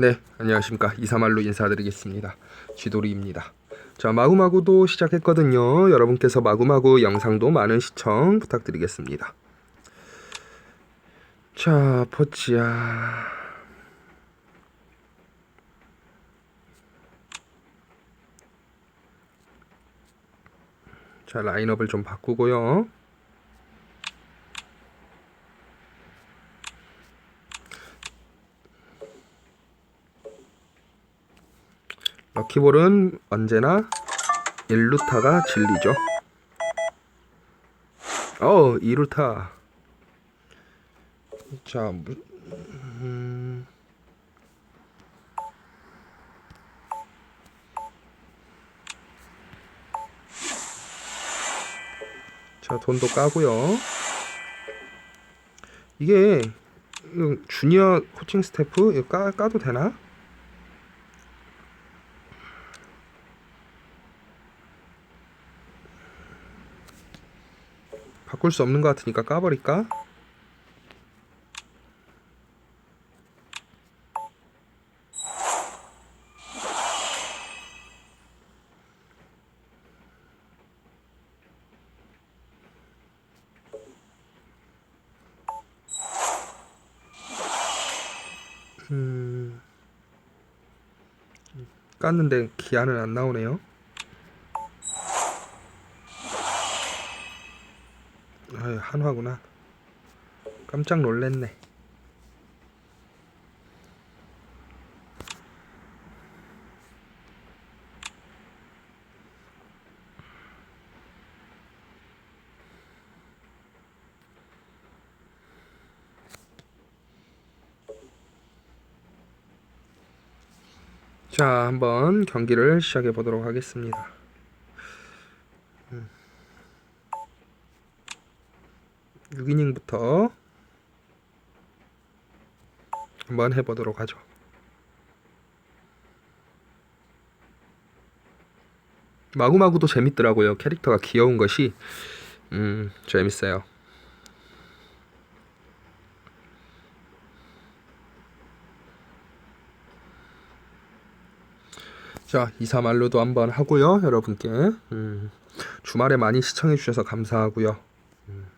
네, 안녕하십니까. 이사말로 인사드리겠습니다. 쥐돌이입니다. 자, 마구마구도 시작했거든요. 여러분께서 마구마구 영상도 많은 시청 부탁드리겠습니다. 자, 포치야. 자, 라인업을 좀 바꾸고요. 럭키볼은 언제나 1루타가 진리죠. 어, 2루타. 자, 무- 음... 자, 돈도 까고요. 이게 이거 주니어 코칭 스태프 이거 까, 까도 되나? 바꿀 수 없는 것 같으니까 까버릴까? 음, 깠는데 기한은 안 나오네요. 아유, 한화구나. 깜짝 놀랬네. 자, 한번 경기를 시작해 보도록 하겠습니다. 6이닝부터 한번 해보도록 하죠. 마구마구도 재밌더라고요. 캐릭터가 귀여운 것이 음 재밌어요. 자 이사말로도 한번 하고요. 여러분께 음, 주말에 많이 시청해 주셔서 감사하고요. 오,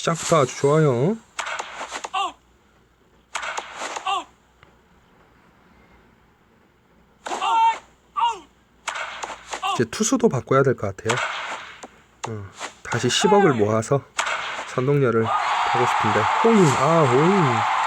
시작부터 아주 좋아요. 이제 투수도 바꿔야 될 것 같아요. 어, 다시 10억을 모아서 선동열을 하고 싶은데 호잉, 아 호잉.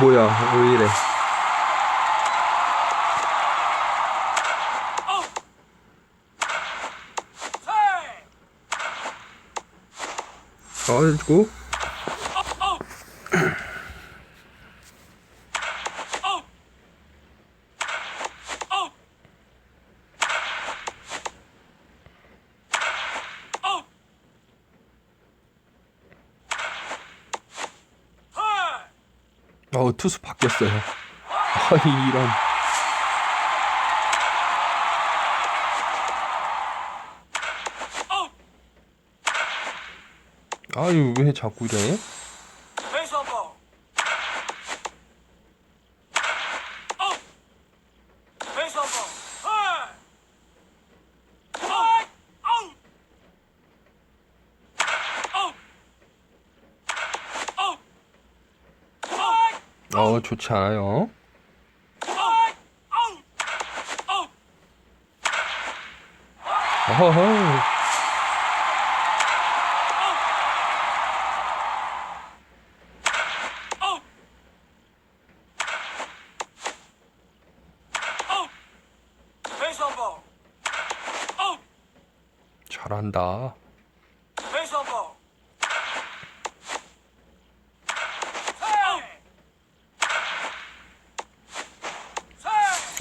뭐야 왜 이래? 아이고 어 투수 바뀌었어요. 아이 이런. 아유 왜 자꾸 이래? 좋지 않아요. Out. 잘한다.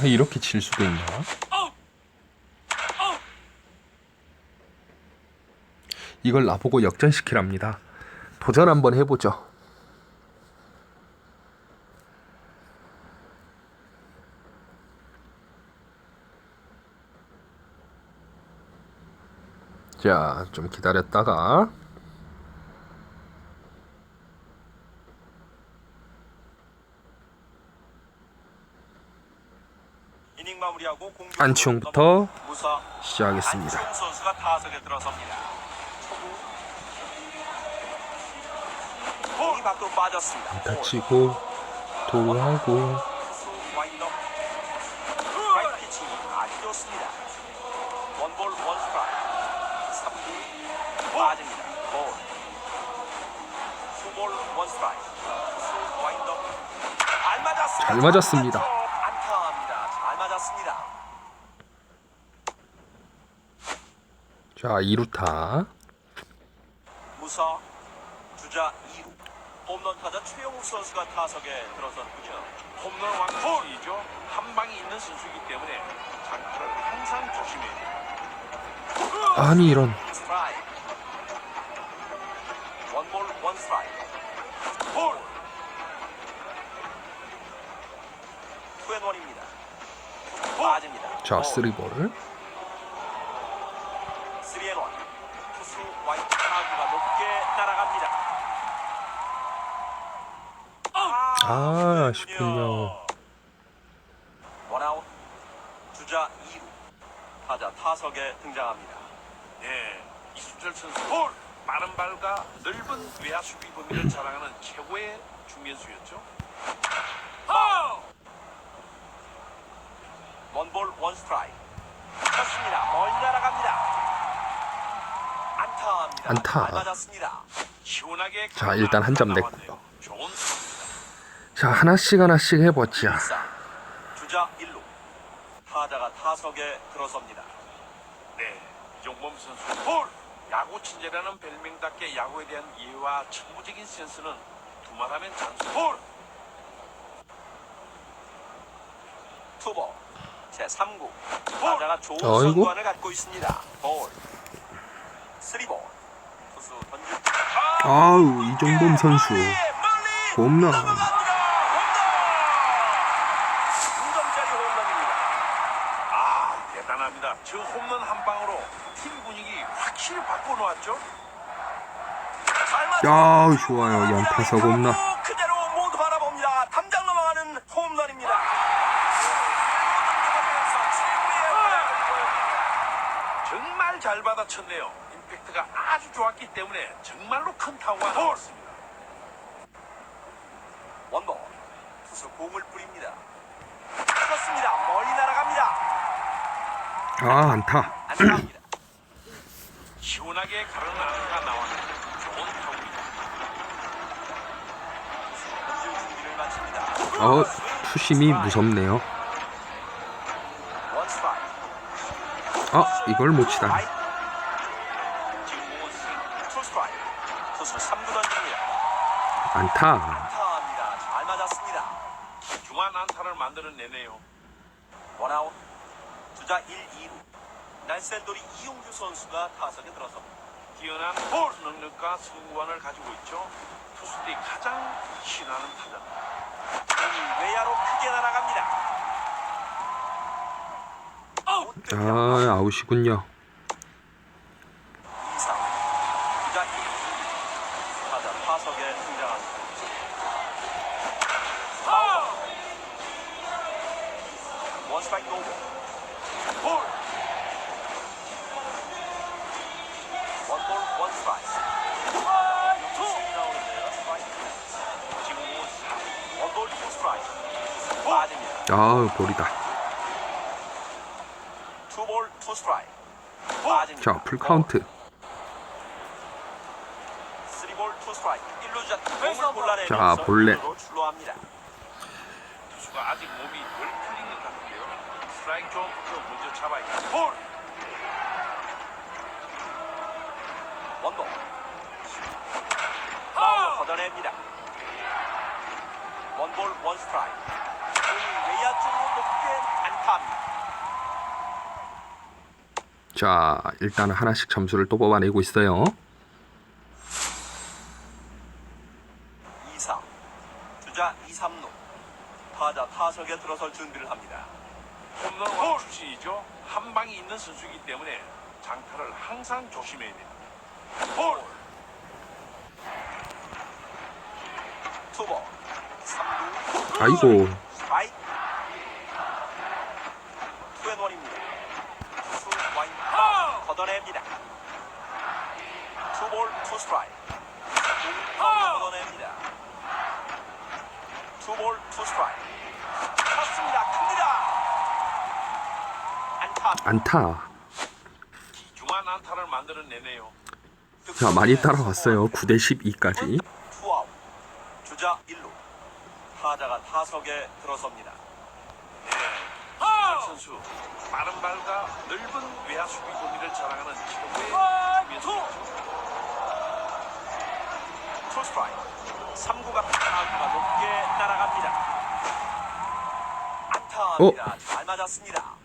아, 이렇게 질 수도 있나? 이걸 나보고 역전시키랍니다. 도전 한번 해보죠. 자, 좀 기다렸다가 이닝 마무리하고 공격 안치홍부터 시작하겠습니다. 안치홍 선수가 타석에 들어섭니다. 초구. 공이 밖으로 빠졌습니다. 다치고 도루하고 투수 와인더. 스트라이크 피칭이 아주 좋습니다. 원볼 원 스트라이크. 3구 빠집니다. 볼. 투볼 원 스트라이크. 투수 와인더. 잘 맞았습니다. 맞았습니다. 자 2루타 무사 주자 2루 홈런 타자 최영욱 선수가 타석에 들어섰군요. 홈런 왕홀이죠. 한 방이 있는 선수이기 때문에 장타를 항상 조심해야 돼요. 아니 이런 원볼 원 스트라이크 볼 투앤원입니다. 빠집니다. 자 쓰리볼 쓰리앤원 투수 와이트 타구가 높게 날아갑니다. 아, 아쉽군요. 원아웃 주자 2루 타자 타석에 등장합니다. 네, 이수철 선수 볼 빠른 발과 넓은 외야 수비 범위를 자랑하는 최고의 중견수였죠. 원볼 원 스트라이크 쳤습니다. 멀리 날아갑니다. 안타입니다. 안타. 잘 맞았습니다. 시원하게 자, 일단 한점 나왔네요. 냈고요. 좋은 자 하나씩 하나씩 해보자 일사 주자 1루 타자가 타석에 들어섭니다. 네, 이종범 선수 볼 야구 친절하는 별명답게 야구에 대한 이해와 천부적인 센스는 두말하면 잔수 볼 투볼 제 3구 타자가 좋은 어이구. 선관을 갖고 있습니다. 볼 쓰리볼 투수 던질 아우 이종범 선수 멀리 홈런. 2점짜리 홈런입니다. 아, 대단합니다. 저 홈런 한 방으로 팀 분위기 확실히 바꿔놓았죠. 잘 맞- 야 좋아요 연타석 홈런 그대로 정말 잘 받아쳤네요. 임팩트가 아주 좋았기 때문에 정말로 큰 타구가 나왔습니다. 원볼 투수 공을 뿌립니다. 그렇습니다. 멀리 날아갑니다. 아 안타 안타입니다. 시원하게 가르는 안타가 나왔네요. 좋은 타구입니다. 던질 준비를 마칩니다. 어 투심이 무섭네요 원 스트라이크. 아 이걸 못 치다니 지금 공은 스윙. 투 스트라이크. 투수 3구 던집니다. 안타. 잘 맞았습니다. 중한 안타를 만들어내네요. 원아웃. 주자 1, 2루. 날쌘돌이 이용규 선수가 타석에 들어섭니다. 뛰어난 볼 능력과 승부관을 가지고 있죠. 투수들이 가장 신하는. 공이 외야로 크게 날아갑니다. 아 아웃이군요 2사 주자 1루. 타자 타석에 등장합니다. 파울. 원 스트라이크 노볼. 볼. 원볼 원 스트라이크. 투. 나오는데요. 스트라이크. 지금 공은 스윙. 원볼 투 스트라이크. 빠집니다. 아 볼이다 투볼 투 스트라이크. 빠집니다. 자 풀카운트 쓰리볼 투 스트라이크. 1루 자 볼넷. 원볼. 파울로 걷어냅니다. 원볼 원 스트라이크. 공이 외야 쪽으로 높게 안타합니다. 자, 일단 하나씩 점수를 또 뽑아내고 있어요. 이상 주자 이삼루 타자 타석에 들어설 준비를 합니다. 홈런왕 출신이죠. 한 방이 있는 선수이기 때문에 장타를 항상 조심해야 됩니다. 볼 투볼 아이고 안타. 귀중한 안타를 만들어내네요. 자 많이 따라왔어요 9대 12까지 투아웃 주자 1루 타자가 타석에 들어섭니다. 박 선수 빠른 발과 넓은 외야 수비 범위를 자랑하는 최고의. 투 스트라이크 3구가 타구가 높게 날아갑니다. 안타입니다. 잘 맞았습니다.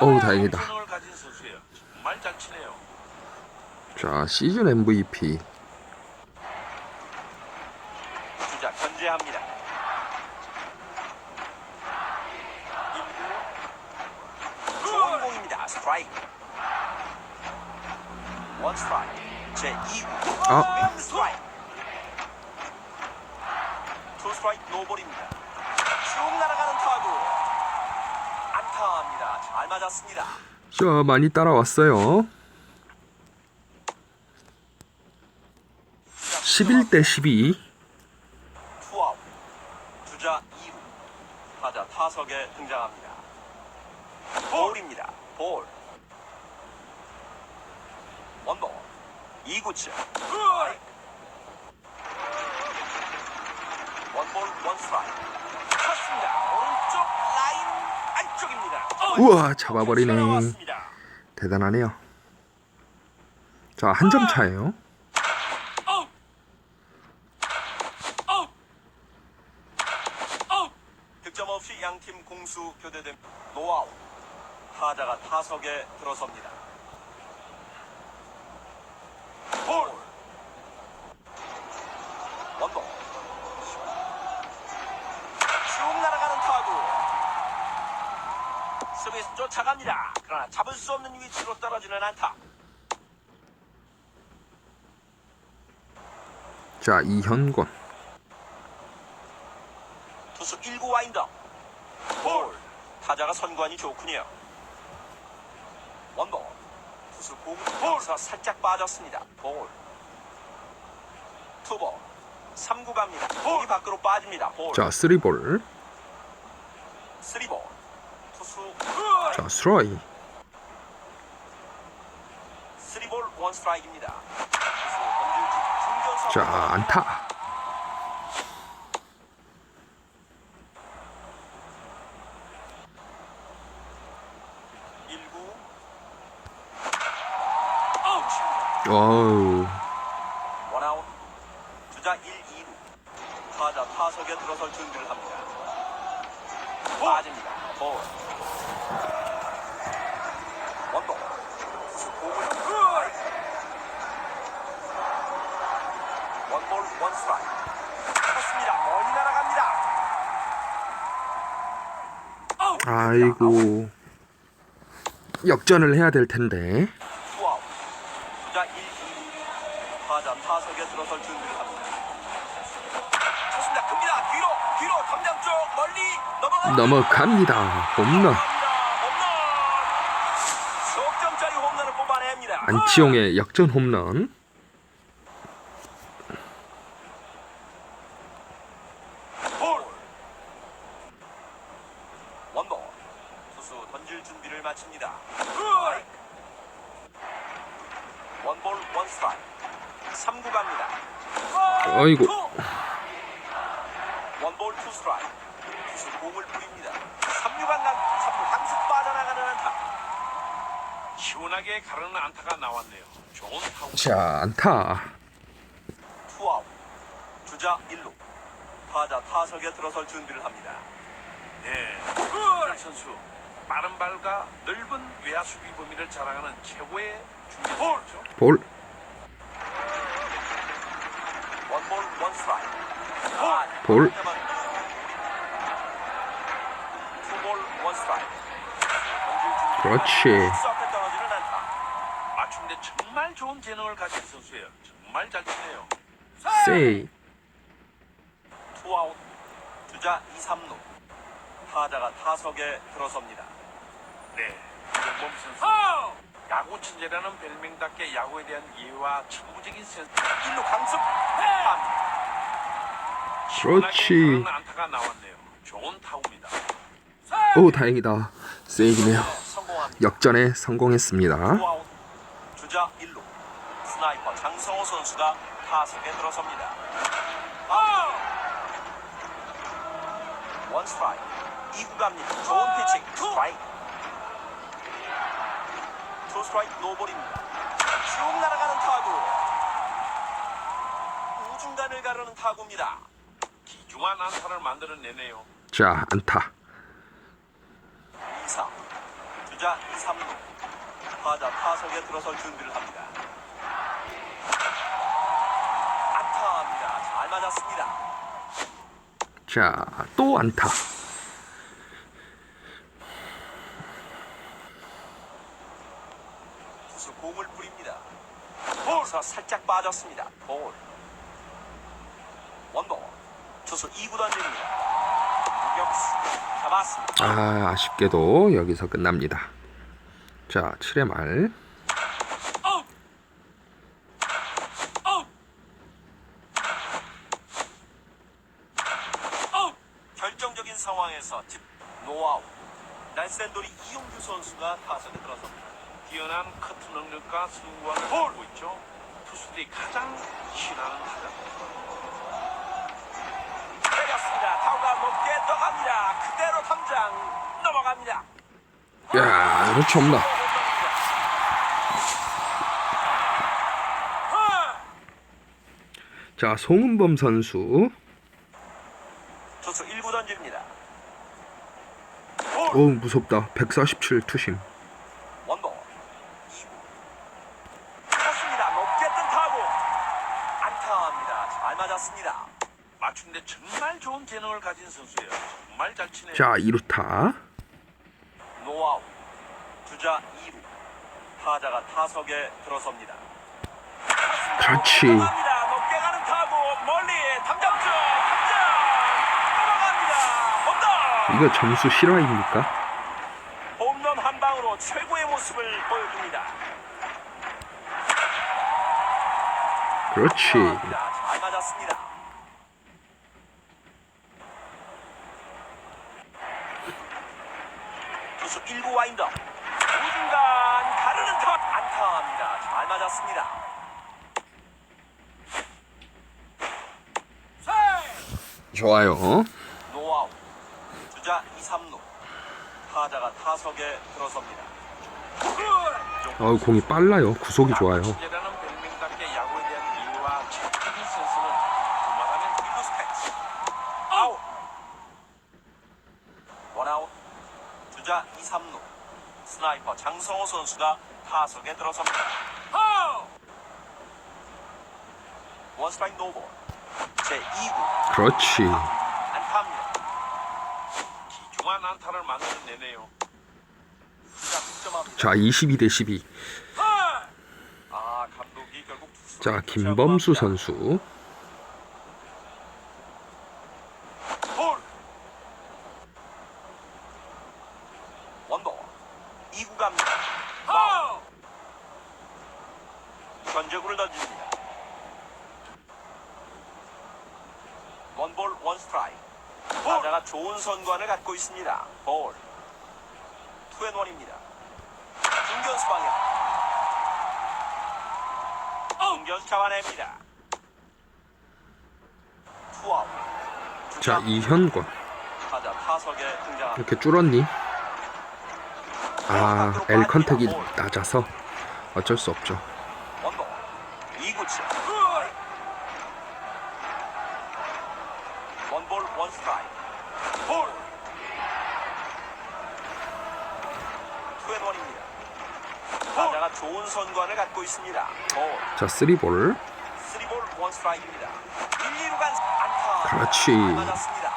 어우, 다행이다. 자 시즌 MVP 주자 견제합니다. 1구 좋은 공입니다. 스트라이크 원 스트라이크 제 2구 아. 스트라이크 투 스트라이크 노볼입니다. 쭉 날아가는 타구 안타입니다. 잘 맞았습니다. 자 많이 따라왔어요 11대 12 투아웃 주자 2루 타자 타석에 등장합니다. 볼입니다. 볼 원볼 2구째 원볼 원스트라이크 쳤습니다. 오른쪽 라인 안쪽입니다. 우와 잡아버리네 들어왔습니다. 대단하네요 자 한 점 차예요 득점 없이 양팀 공수 교대된 노아웃 타자가 타석에 들어섭니다. 볼 원볼 쭉 날아가는 타구 수비수 쫓아갑니다. 그러나 잡을 수 없는 위치로 떨어지는 안타. 자 이현권. 투수 1구 와인더. 볼. 타자가 선관이 좋군요. 원볼. 투수 공에서 살짝 빠졌습니다. 볼. 투볼. 3구 갑니다. 공이 밖으로 빠집니다. 볼. 자 쓰리볼. 3볼. 투수 자 스트라이. 3볼 원 스트라이크입니다. 투수 던질지 중견수 자 안타 일구 아웃입니다 어우 원아웃 주자 1, 2루 타자 타석에 들어설 준비를 합니다 빠집니다 볼 원볼 투수 공을 원볼 원스트라이크 쳤습니다 멀리 날아갑니다 아이고. 역전을 해야 될 텐데. 투아웃. 주자 1, 2루 타자 타석에 들어설 준비를 합니다. 쳤습니다. 큽니다. 뒤로 뒤로 담장 쪽 멀리 넘어갑니다 넘어갑니다. 홈런. 홈런을 뽑아냅니다. 안치홍의 역전 홈런 볼. 원볼. 투수 던질 준비를 마칩니다. 원볼 원스트라이크. 3구 갑니다. 아이고 원 볼 투 스트라이크. 투수 공을 뿌립니다. 3루 방간 3루 항수 빠져나가는 안타. 시원하게 가르는 안타가 나왔네요. 좋은 타구. 자 안타 투아웃 주자 1루 타자 타석에 들어설 준비를 합니다 네. 박 선수 빠른 발과 넓은 외야 수비 범위를 자랑하는 최고의 중견수죠. 볼 원볼 원스트라이크 볼. 그렇지. 맞춤대 정말 좋은 재능을 가진 선수예요. 정말 잘 치네요. 세이. 투아웃 주자 2, 3루 타자가 타석에 들어섭니다. 네, 이정범 선수. 야구 천재라는 별명답게 야구에 대한 이해와 천부적인 센스. 1루 강습 탑니다. 그렇지. 안타가 나왔네요. 좋은 타구입니다. 오 다행이다. 세이브네요. 역전에 성공했습니다. 주자 1루 스나이퍼 장성호 선수가 타석에 들어섭니다. 원 스트라이크 2구 갑니다. 좋은 피칭 스트라이크 투 스트라이크 노볼입니다. 쭉 날아가는 타구 우중간을 가르는 타구입니다. 기중한 안타를 만들어내네요. 자 안타. 2사 주자 2, 3루 타자 타석에 들어설 준비를 합니다. 안타입니다. 잘 맞았습니다. 자 또 안타. 투수 공을 뿌립니다. 볼서 살짝 빠졌습니다. 볼. 원볼. 투수 2구 던집니다. 아 아쉽게도 여기서 끝납니다. 자 7회 말. 결정적인 상황에서 집 노아웃. 날샌돌이 이용규 선수가 타석에 들어섭니다. 뛰어난 커트 능력과 승부를 보고 있죠. 투수들이 가장 신하는 타자. 때렸습니다. 타구가 높게 떠갑니다. 그대로 탐장 넘어갑니다. 야 그렇지 없나. 자 송은범 선수. 투수 1구 던집니다. 어우 무섭다. 147 투심. 원볼 2구 쳤습니다. 높게 뜬 타구 안타입니다. 잘 맞았습니다. 맞춤대 정말 좋은 재능을 가진 선수예요. 정말 잘 치네요. 자 2루타. 노아웃 주자 2루 타자가 타석에 들어섭니다. 그렇지. 이거 점수 실화입니까? 홈런 한 방으로 최고의 모습을 보여줍니다. 그렇지. 잘 맞았습니다. 투수 1구 와인더 우중간 가르는 타 안타입니다. 잘 맞았습니다. 좋아요. 노아웃 주자 2, 3루 타석에 들어섭니다. 어우 공이 빨라요. 구속이 좋아요. 천재라는 별명답게 야구에 대한 이해와 천부적인 센스는 두말하면 1루 스택스 아웃 원아웃 주자 2, 3루 스나이퍼 장성호 선수가 타석에 들어섭니다. 원스트라이크 노볼 제 2구 그렇지. 안타입니다. 기중한 안타를 만들어내네요. 자 22대 12. 아 감독이 결국 투수를 자 김범수. 선수. 볼 원볼 2구 갑니다. 견제구를 던집니다. 원볼 원 스트라이크. 타자가 좋은 선관을 갖고 있습니다. 볼. 투앤원입니다. 중견수 방향. 중견수 잡아냅니다. 투아웃. 자 이현권. 타자 타석에 등장합니다. 이렇게 줄었니? 아 L 컨택이 낮아서 어쩔 수 없죠. 주도권을 갖고 있습니다. 볼. 자, 3볼. 3볼 원 스트라이크입니다. 1, 2루 간 안타. 그렇지. 맞았습니다.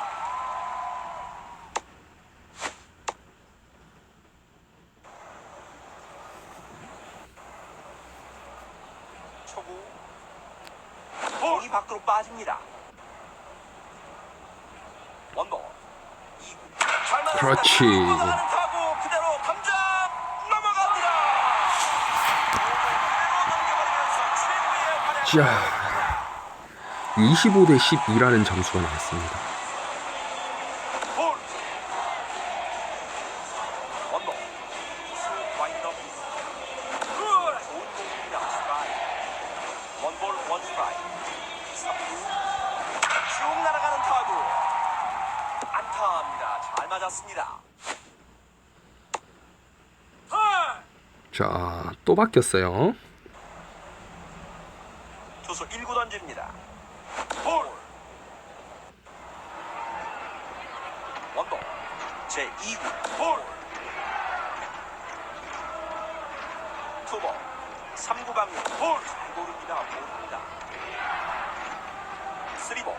초구. 공이 밖으로 빠집니다. 원볼. 그렇지. 자 25대 12라는 점수가 나왔습니다 볼. 원볼. 투수 와인드업. 좋은 공입니다. 스트라이크. 원볼 원 스트라이크. 3구. 쭉 날아가는 타구. 안타입니다. 잘 맞았습니다. 자 또 바뀌었어요 투수 1구 던집니다. 볼. 원볼. 제 2구. 볼. 투볼. 3구 갑니다. 볼. 잘 고릅니다. 볼입니다. 3볼.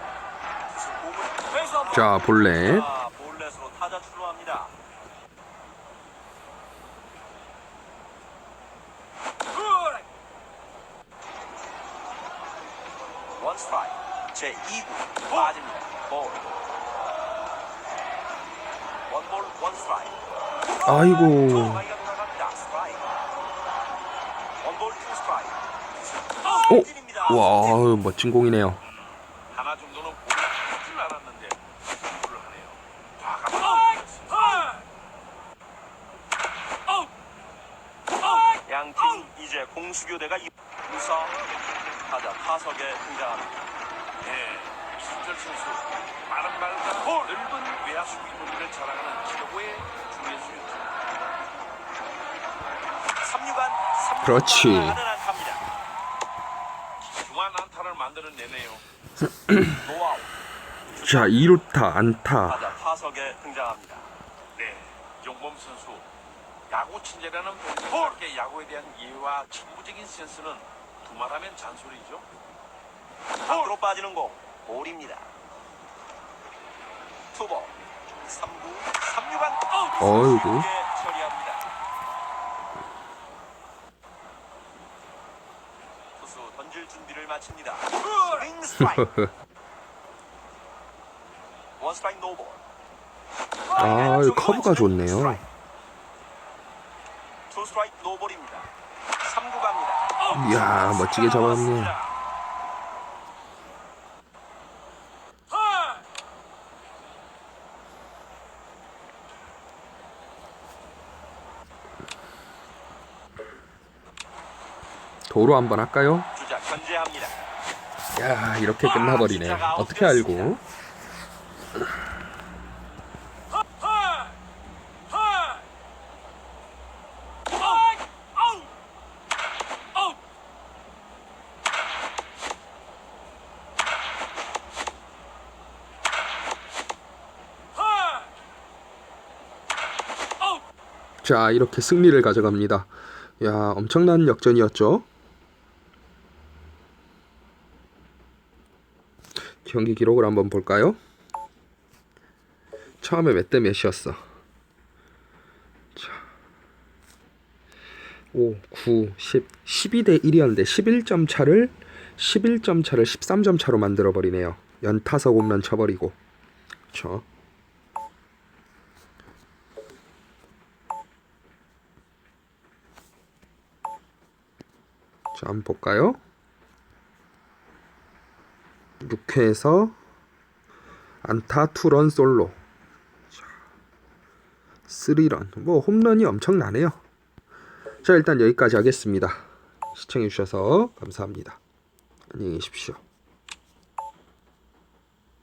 투수 공을 회수 자 볼넷 자, 볼넷으로 타자 출루합니다. 원 스트라이크 제 2구 빠집니다. 볼. 원볼 원 스트라이크. 아이고. 오! 찔입니다. 와 멋진 공이네요 하나 정도는 볼을 할줄 알았는데 공부를 하네요. 과감한 양팀 이- 우사 타자 타석에 등장합니다. 네, 이순철 선수 빠른 발과 넓은 외야수 기본기를 자랑하는 최고의. 3루간 3루 그렇지. 중한 안타를 만들어내네요. 노아웃 자 2루타 안타 타자 타석에 등장합니다. 네, 용범 선수 야구 친절하는 팬들께 야구에 대한 이해와 천부적인 센스는 두말하면 잔소리죠. 밖으로 빠지는 공 볼입니다. 투볼 3구 3루간 어이구. 처리합니다. 투수 던질 준비를 마칩니다. 스윙 스트라이크 원 스트라이크 노볼 아 커브가 좋네요 투 스트라이크 노볼입니다. 3구 갑니다. 이야 멋지게 잡았네 도로 한번 할까요? 야 이렇게 끝나버리네 어떻게 알고 자 이렇게 승리를 가져갑니다 야 엄청난 역전이었죠 경기 기록을 한번 볼까요? 처음에 몇 대 몇이었어? 자, 5, 9, 10, 12대 1이었는데 11점 차를 11점 차를 13점 차로 만들어 버리네요. 연타석 홈런 쳐버리고. 그렇죠. 자, 한번 볼까요? 6회에서 안타 투런 솔로. 3런. 뭐 홈런이 엄청나네요. 자 일단 여기까지 하겠습니다. 시청해 주셔서 감사합니다. 안녕히 계십시오